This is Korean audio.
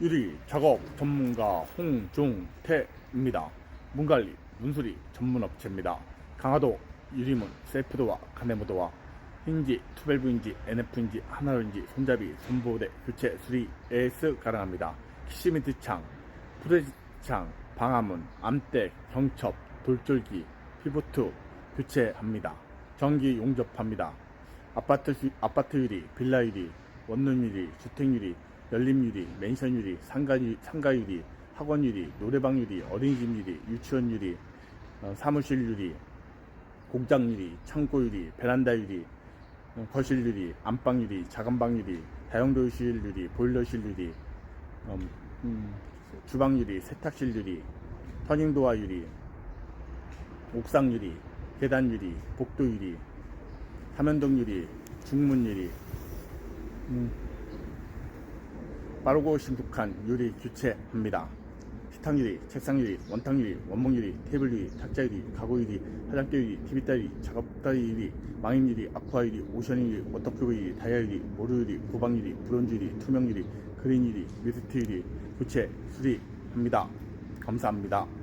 유리 작업 전문가 홍중태입니다. 문관리, 문수리 전문업체입니다. 강화도 유리문, 셀프도어, 가네모도어, 힌지, 투벨브인지, NF인지, 하나로인지, 손잡이, 손보호대, 교체, 수리, AS 가능합니다. 키시미트 창, 프레지 창, 방화문, 암대, 경첩, 돌쫄기, 피보트 교체합니다. 전기 용접합니다. 아파트, 수- 아파트 유리, 빌라 유리, 원룸 유리, 주택 유리, 연림 유리, 맨션 유리, 상가, 유, 상가 유리, 학원 유리, 노래방 유리, 어린이집 유리, 유치원 유리, 어, 사무실 유리, 공장 유리, 창고 유리, 베란다 유리, 어, 거실 유리, 안방 유리, 작은방 유리, 다용도실 유리, 보일러실 유리, 음, 음, 주방 유리, 세탁실 유리, 터닝도어 유리, 옥상 유리, 계단 유리, 복도 유리, 삼연동 유리, 중문 유리, 음, 빠르고 신속한 유리 교체합니다. 식탁 유리, 책상 유리, 원탁 유리, 원목 유리, 테이블 유리, 탁자 유리, 가구 유리, 화장대 유리, TV따 유리, 작업대 유리, 망임 유리, 아쿠아 유리, 오션 유리, 워터프루프 유리, 다이아 유리, 모루 유리, 고방 유리, 브론즈 유리, 투명 유리, 그린 유리, 미스트 유리 교체 수리합니다. 감사합니다.